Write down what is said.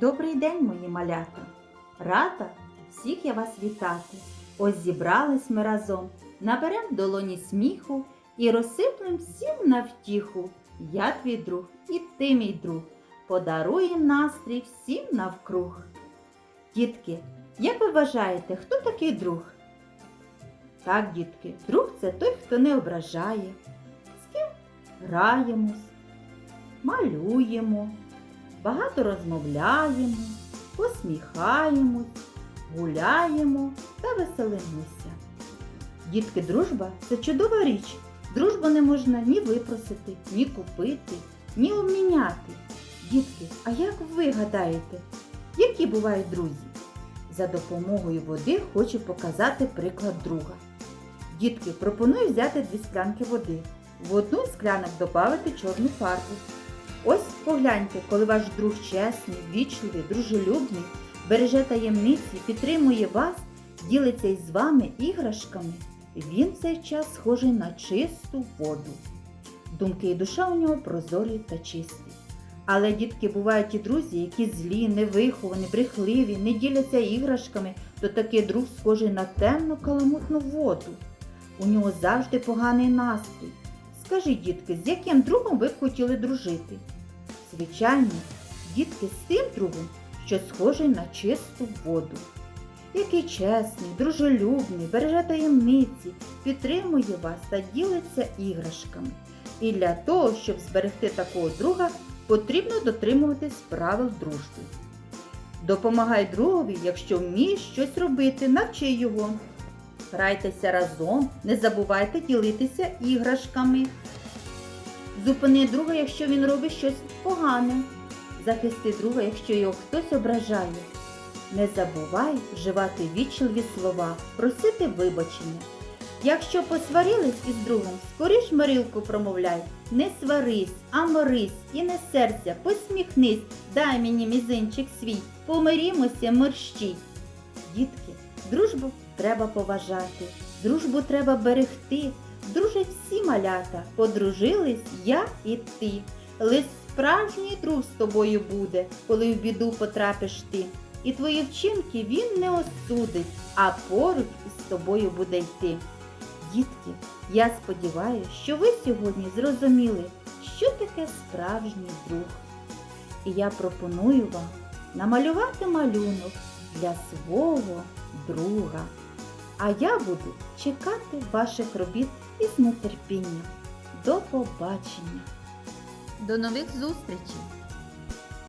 Добрий день, мої малята! Рада всіх я вас вітати. Ось зібрались ми разом, наберем долоні сміху і розсиплем всім на втіху. Я твій друг і ти мій друг. Подаруєм настрій всім навкруг. Дітки, як ви вважаєте, хто такий друг? Так, дітки, друг це той, хто не ображає, з ким граємось, малюємо, багато розмовляємо, посміхаємось, гуляємо та веселимося. Дітки, дружба це чудова річ. Дружбу не можна ні випросити, ні купити, ні обміняти. Дітки, а як ви гадаєте, які бувають друзі? За допомогою води хочу показати приклад друга. Дітки, пропоную взяти дві склянки води. В одну склянок додати чорну фарбу. Погляньте, коли ваш друг чесний, вічливий, дружелюбний, береже таємниці, підтримує вас, ділиться із вами іграшками, він в цей час схожий на чисту воду. Думки і душа у нього прозорі та чисті. Але дітки бувають і друзі, які злі, невиховані, брехливі, не діляться іграшками, то такий друг схожий на темну каламутну воду. У нього завжди поганий настрій. Скажіть, дітки, з яким другом ви б хотіли дружити? Звичайно, дітки з тим другом, що схожий на чисту воду. Який чесний, дружелюбний, береже таємниці, підтримує вас та ділиться іграшками. І для того, щоб зберегти такого друга, потрібно дотримуватись правил дружби. Допомагай другові, якщо вмієш щось робити, навчи його. Грайтеся разом, не забувайте ділитися іграшками. Зупини друга, якщо він робить щось погане. Захисти друга, якщо його хтось ображає. Не забувай вживати вічливі слова, просити вибачення. Якщо посварились із другом, скоріш мирилку промовляй. Не сварись, а мирись і не серця, посміхнись, дай мені мізинчик свій, помирімося мерщій. Дітки, дружбу треба поважати, дружбу треба берегти. Дружать всі малята, подружились я і ти. Лиш справжній друг з тобою буде, коли в біду потрапиш ти. І твої вчинки він не осудить, а поруч із тобою буде йти. Дітки, я сподіваюся, що ви сьогодні зрозуміли, що таке справжній друг. І я пропоную вам намалювати малюнок для свого друга. А я буду чекати ваших робіт із нетерпінням. До побачення! До нових зустрічей!